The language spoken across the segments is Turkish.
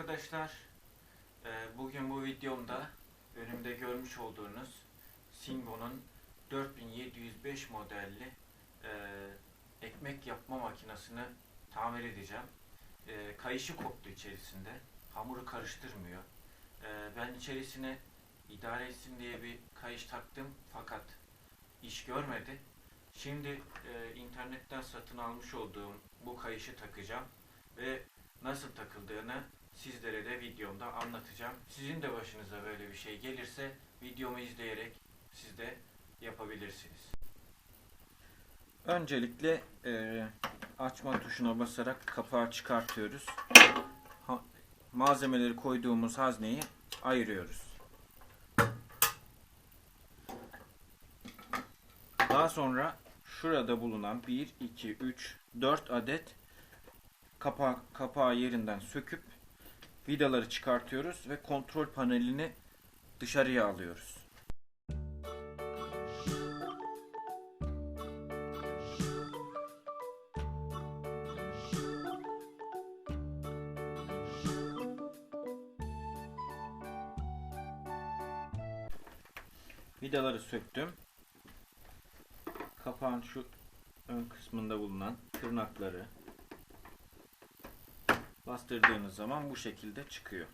arkadaşlar. Ee, Bugün bu videomda önümde görmüş olduğunuz Singo'nun 4705 modelli e, ekmek yapma makinesini tamir edeceğim. E, Kayışı koptu içerisinde. Hamuru karıştırmıyor. E, Ben içerisine idare etsin diye bir kayış taktım fakat iş görmedi. Şimdi e, internetten satın almış olduğum bu kayışı takacağım ve nasıl takıldığını sizlere de videomda anlatacağım. Sizin de başınıza böyle bir şey gelirse videomu izleyerek siz de yapabilirsiniz. Öncelikle e, açma tuşuna basarak kapağı çıkartıyoruz. Ha- malzemeleri koyduğumuz hazneyi ayırıyoruz. Daha sonra şurada bulunan 1, 2, 3, 4 adet kapağı, kapağı yerinden söküp vidaları çıkartıyoruz ve kontrol panelini dışarıya alıyoruz. Vidaları söktüm. Kapağın şu ön kısmında bulunan tırnakları bastırdığınız zaman bu şekilde çıkıyor.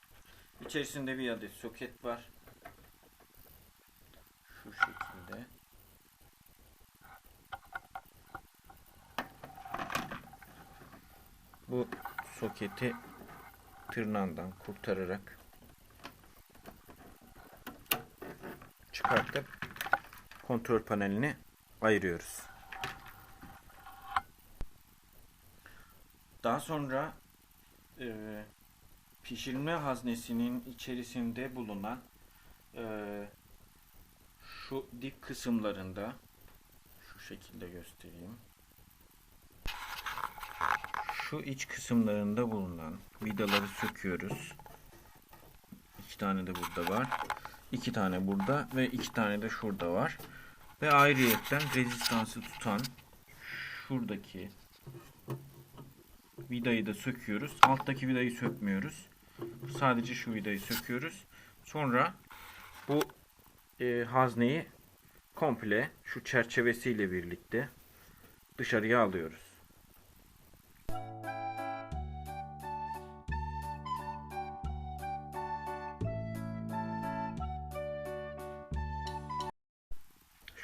İçerisinde bir adet soket var. Şu şekilde. Bu soketi tırnağından kurtararak çıkartıp kontrol panelini ayırıyoruz. Daha sonra e, pişirme haznesinin içerisinde bulunan e, şu dip kısımlarında şu şekilde göstereyim. Şu iç kısımlarında bulunan vidaları söküyoruz. İki tane de burada var. iki tane burada ve iki tane de şurada var. Ve ayrıyetten rezistansı tutan şuradaki vidayı da söküyoruz. Alttaki vidayı sökmüyoruz. Sadece şu vidayı söküyoruz. Sonra bu e, hazneyi komple şu çerçevesiyle birlikte dışarıya alıyoruz.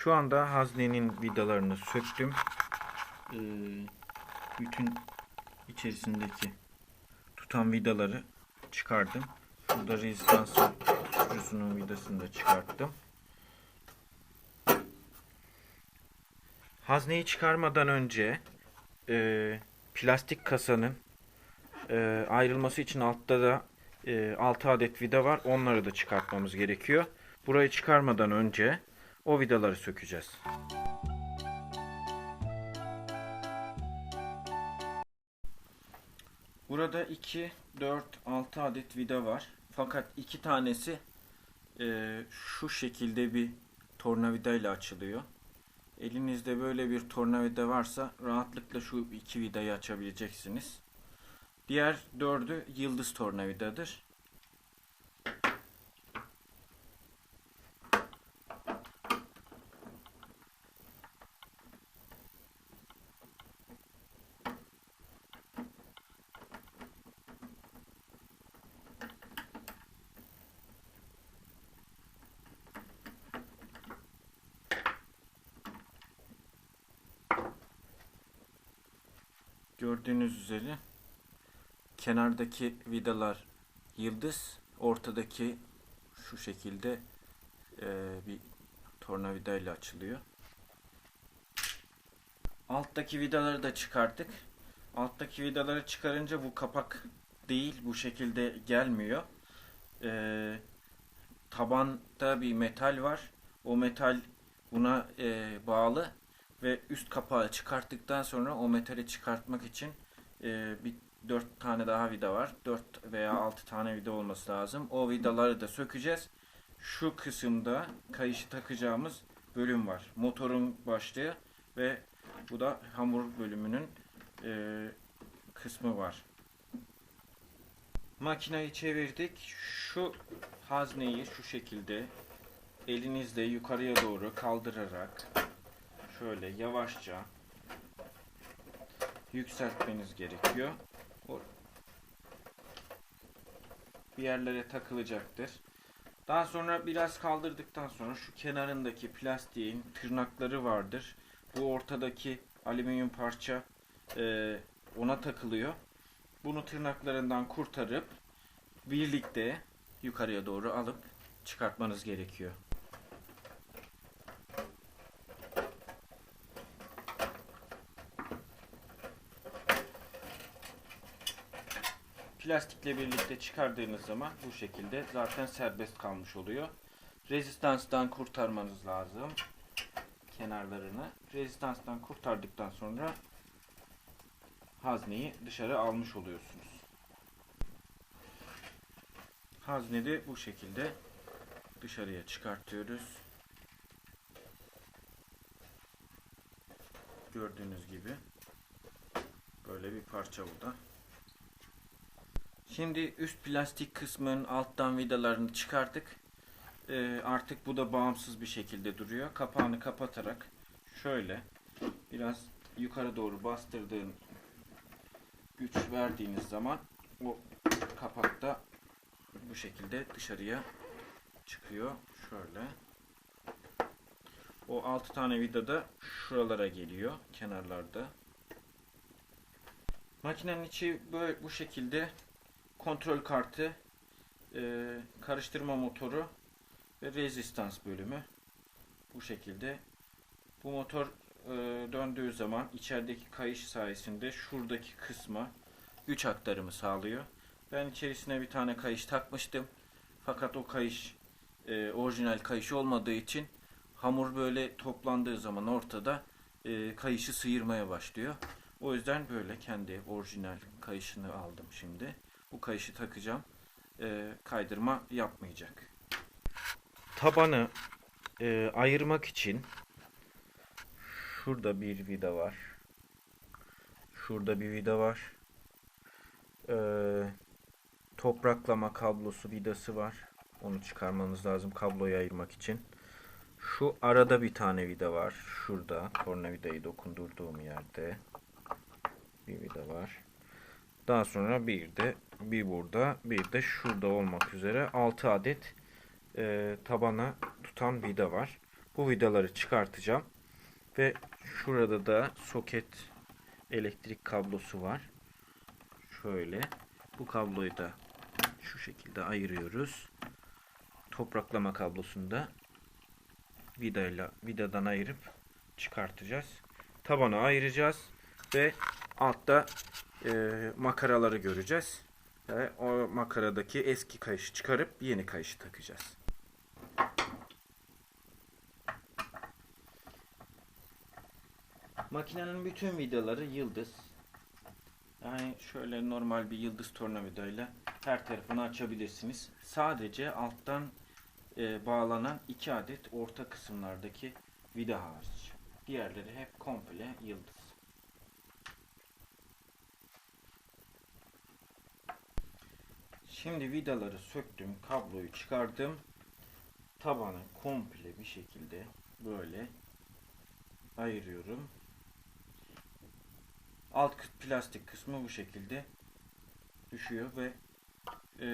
Şu anda haznenin vidalarını söktüm. Ee, bütün içerisindeki tutan vidaları çıkardım. Şurada rezistans tutucusunun vidasını da çıkarttım. Hazneyi çıkarmadan önce e, plastik kasanın e, ayrılması için altta da e, 6 adet vida var. Onları da çıkartmamız gerekiyor. Burayı çıkarmadan önce o vidaları sökeceğiz. Burada 2, 4, 6 adet vida var. Fakat iki tanesi e, şu şekilde bir tornavida ile açılıyor. Elinizde böyle bir tornavida varsa rahatlıkla şu iki vidayı açabileceksiniz. Diğer dördü yıldız tornavidadır. Gördüğünüz üzere kenardaki vidalar yıldız, ortadaki şu şekilde e, bir tornavida ile açılıyor. Alttaki vidaları da çıkarttık. Alttaki vidaları çıkarınca bu kapak değil bu şekilde gelmiyor. E, tabanda bir metal var. O metal buna e, bağlı ve üst kapağı çıkarttıktan sonra o metali çıkartmak için e, bir 4 tane daha vida var. 4 veya 6 tane vida olması lazım. O vidaları da sökeceğiz. Şu kısımda kayışı takacağımız bölüm var. Motorun başlığı ve bu da hamur bölümünün e, kısmı var. Makinayı çevirdik. Şu hazneyi şu şekilde elinizle yukarıya doğru kaldırarak şöyle yavaşça yükseltmeniz gerekiyor. Bir yerlere takılacaktır. Daha sonra biraz kaldırdıktan sonra şu kenarındaki plastiğin tırnakları vardır. Bu ortadaki alüminyum parça e, ona takılıyor. Bunu tırnaklarından kurtarıp birlikte yukarıya doğru alıp çıkartmanız gerekiyor. Plastikle birlikte çıkardığınız zaman bu şekilde zaten serbest kalmış oluyor. Rezistanstan kurtarmanız lazım kenarlarını. Rezistanstan kurtardıktan sonra hazneyi dışarı almış oluyorsunuz. Hazne bu şekilde dışarıya çıkartıyoruz. Gördüğünüz gibi böyle bir parça bu da. Şimdi üst plastik kısmın alttan vidalarını çıkarttık. Ee, artık bu da bağımsız bir şekilde duruyor. Kapağını kapatarak şöyle biraz yukarı doğru bastırdığın güç verdiğiniz zaman o kapak da bu şekilde dışarıya çıkıyor. Şöyle. O 6 tane vida da şuralara geliyor. Kenarlarda. Makinenin içi böyle bu şekilde kontrol kartı, e, karıştırma motoru ve rezistans bölümü bu şekilde. Bu motor e, döndüğü zaman içerideki kayış sayesinde şuradaki kısma güç aktarımı sağlıyor. Ben içerisine bir tane kayış takmıştım. Fakat o kayış e, orijinal kayış olmadığı için hamur böyle toplandığı zaman ortada e, kayışı sıyırmaya başlıyor. O yüzden böyle kendi orijinal kayışını aldım şimdi. Bu kayışı takacağım. E, kaydırma yapmayacak. Tabanı e, ayırmak için şurada bir vida var. Şurada bir vida var. Ee, topraklama kablosu vidası var. Onu çıkarmanız lazım kabloyu ayırmak için. Şu arada bir tane vida var. Şurada tornavidayı dokundurduğum yerde bir vida var. Daha sonra bir de bir burada bir de şurada olmak üzere 6 adet e, tabana tutan vida var. Bu vidaları çıkartacağım. Ve şurada da soket elektrik kablosu var. Şöyle. Bu kabloyu da şu şekilde ayırıyoruz. Topraklama kablosunu da vidayla vidadan ayırıp çıkartacağız. Tabanı ayıracağız ve altta e, makaraları göreceğiz. Ve o makaradaki eski kayışı çıkarıp yeni kayışı takacağız. Makinenin bütün vidaları yıldız. Yani şöyle normal bir yıldız tornavidayla her tarafını açabilirsiniz. Sadece alttan e, bağlanan iki adet orta kısımlardaki vida hariç. Diğerleri hep komple yıldız. Şimdi vidaları söktüm, kabloyu çıkardım. Tabanı komple bir şekilde böyle ayırıyorum. Alt plastik kısmı bu şekilde düşüyor ve e,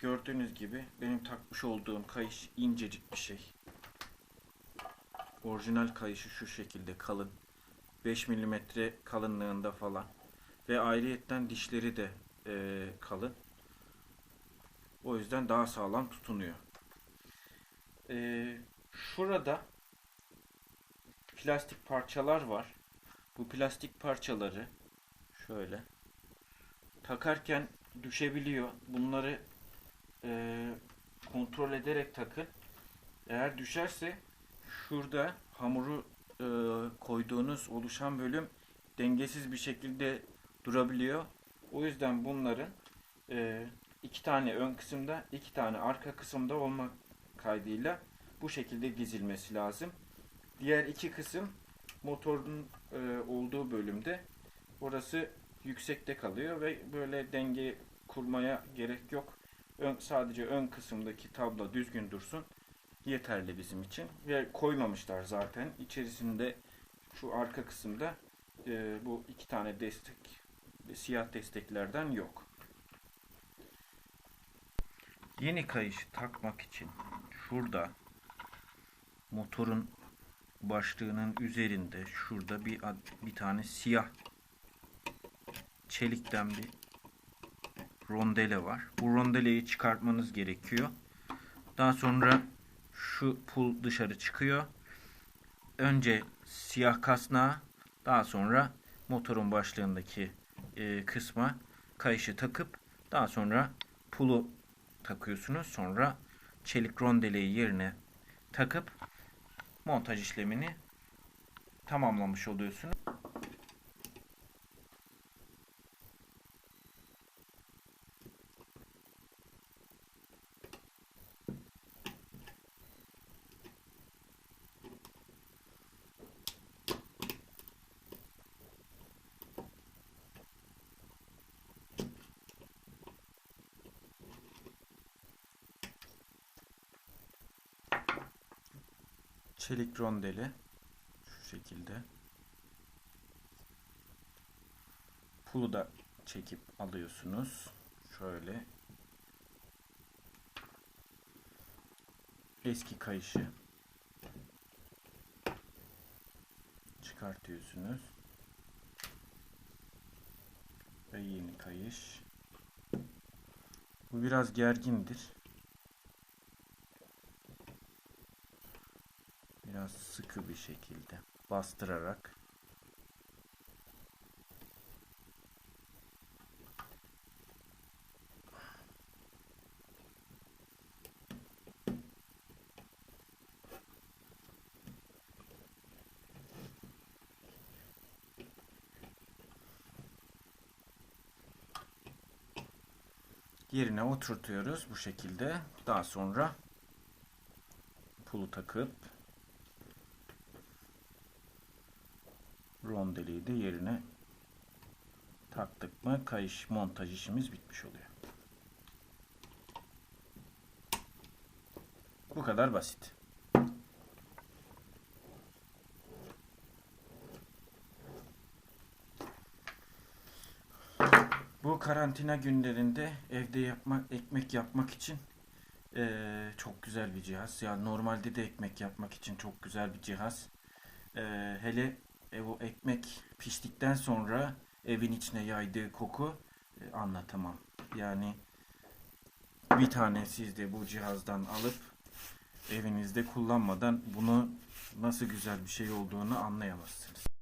gördüğünüz gibi benim takmış olduğum kayış incecik bir şey. Orijinal kayışı şu şekilde kalın. 5 mm kalınlığında falan. Ve ayrıyetten dişleri de e, kalın. O yüzden daha sağlam tutunuyor. E, şurada plastik parçalar var. Bu plastik parçaları şöyle takarken düşebiliyor. Bunları e, kontrol ederek takın. Eğer düşerse şurada hamuru e, koyduğunuz oluşan bölüm dengesiz bir şekilde durabiliyor. O yüzden bunların e, iki tane ön kısımda, iki tane arka kısımda olmak kaydıyla bu şekilde dizilmesi lazım. Diğer iki kısım motorun e, olduğu bölümde orası yüksekte kalıyor ve böyle denge kurmaya gerek yok. Ön, sadece ön kısımdaki tabla düzgün dursun. Yeterli bizim için. Ve koymamışlar zaten. İçerisinde şu arka kısımda e, bu iki tane destek siyah desteklerden yok. Yeni kayışı takmak için şurada motorun başlığının üzerinde şurada bir bir tane siyah çelikten bir rondele var. Bu rondeleyi çıkartmanız gerekiyor. Daha sonra şu pul dışarı çıkıyor. Önce siyah kasnağa, daha sonra motorun başlığındaki e, kısma kayışı takıp daha sonra pulu takıyorsunuz. Sonra çelik rondeleyi yerine takıp montaj işlemini tamamlamış oluyorsunuz. Çelik rondeli şu şekilde. Pulu da çekip alıyorsunuz. Şöyle. Eski kayışı çıkartıyorsunuz. Ve yeni kayış. Bu biraz gergindir. Biraz sıkı bir şekilde bastırarak yerine oturtuyoruz bu şekilde. Daha sonra pulu takıp rondeliği de yerine taktık mı kayış montaj işimiz bitmiş oluyor. Bu kadar basit. Bu karantina günlerinde evde yapmak, ekmek yapmak için eee, çok güzel bir cihaz. Yani normalde de ekmek yapmak için çok güzel bir cihaz. Eee, hele e, bu ekmek piştikten sonra evin içine yaydığı koku e, anlatamam. Yani bir tane siz de bu cihazdan alıp evinizde kullanmadan bunu nasıl güzel bir şey olduğunu anlayamazsınız.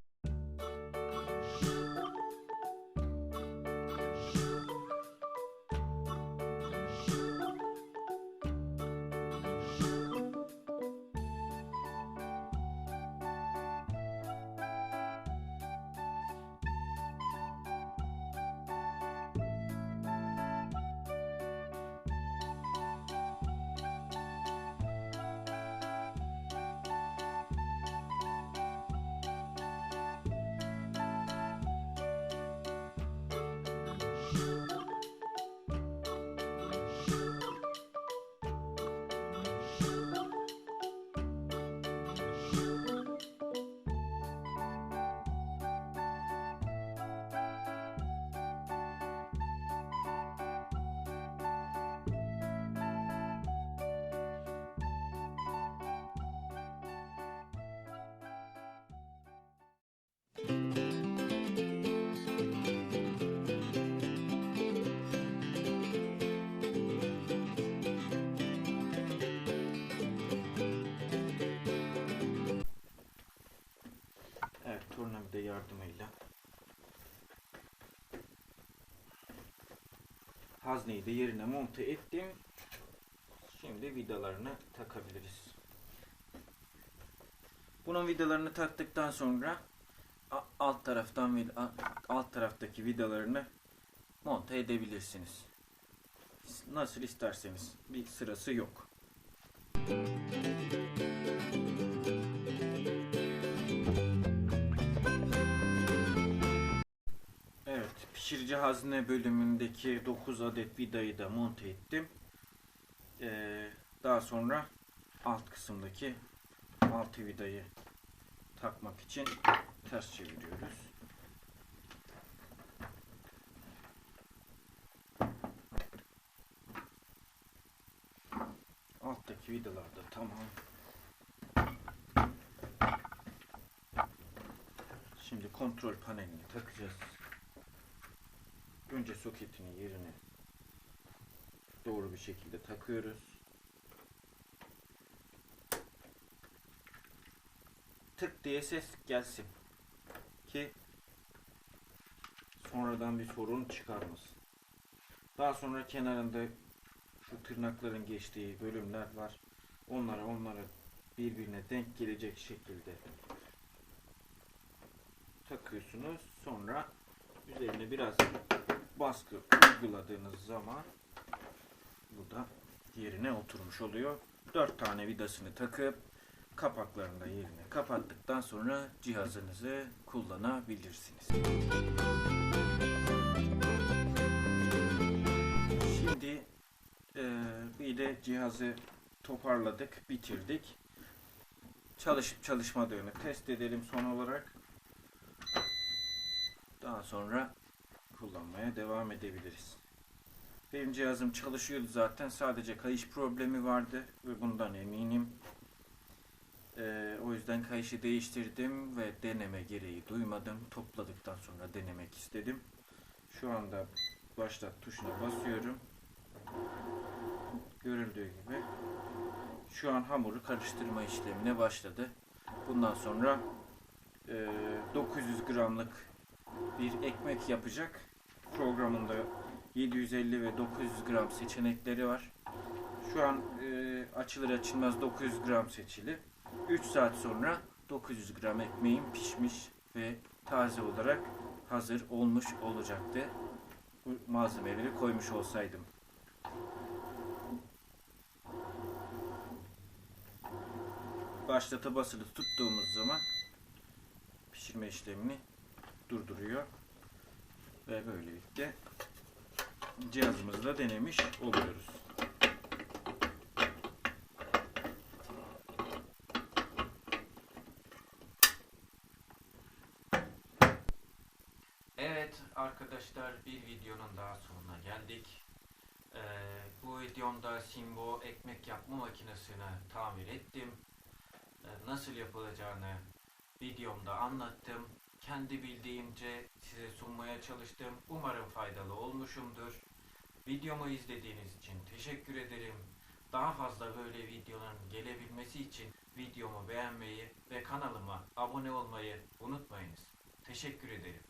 Hazneyi de yerine monte ettim. Şimdi vidalarını takabiliriz. Bunun vidalarını taktıktan sonra alt taraftan alt taraftaki vidalarını monte edebilirsiniz. Nasıl isterseniz bir sırası yok. Pişirici hazne bölümündeki 9 adet vidayı da monte ettim. Ee, daha sonra alt kısımdaki 6 vidayı takmak için ters çeviriyoruz. Alttaki vidalar da tamam. Şimdi kontrol panelini takacağız. Önce soketini yerine doğru bir şekilde takıyoruz. Tık diye ses gelsin ki sonradan bir sorun çıkarmasın. Daha sonra kenarında şu tırnakların geçtiği bölümler var. Onlara onlara birbirine denk gelecek şekilde takıyorsunuz. Sonra üzerine biraz baskı uyguladığınız zaman bu da yerine oturmuş oluyor. 4 tane vidasını takıp kapaklarını da yerine kapattıktan sonra cihazınızı kullanabilirsiniz. Şimdi eee, bir de cihazı toparladık, bitirdik. Çalışıp çalışmadığını test edelim son olarak. Daha sonra kullanmaya devam edebiliriz. Benim cihazım çalışıyordu zaten. Sadece kayış problemi vardı ve bundan eminim. Ee, o yüzden kayışı değiştirdim ve deneme gereği duymadım. Topladıktan sonra denemek istedim. Şu anda başlat tuşuna basıyorum. Görüldüğü gibi şu an hamuru karıştırma işlemine başladı. Bundan sonra e, 900 gramlık bir ekmek yapacak. Programında 750 ve 900 gram seçenekleri var. Şu an e, açılır açılmaz 900 gram seçili. 3 saat sonra 900 gram ekmeğim pişmiş ve taze olarak hazır olmuş olacaktı. Bu malzemeleri koymuş olsaydım. Başlata basılı tuttuğumuz zaman pişirme işlemini durduruyor. Ve böylelikle cihazımızı da denemiş oluyoruz. Evet arkadaşlar bir videonun daha sonuna geldik. Ee, bu videomda Simbo ekmek yapma makinesini tamir ettim. Ee, nasıl yapılacağını videomda anlattım. Kendi bildiğimce size sunmaya çalıştım. Umarım faydalı olmuşumdur. Videomu izlediğiniz için teşekkür ederim. Daha fazla böyle videoların gelebilmesi için videomu beğenmeyi ve kanalıma abone olmayı unutmayınız. Teşekkür ederim.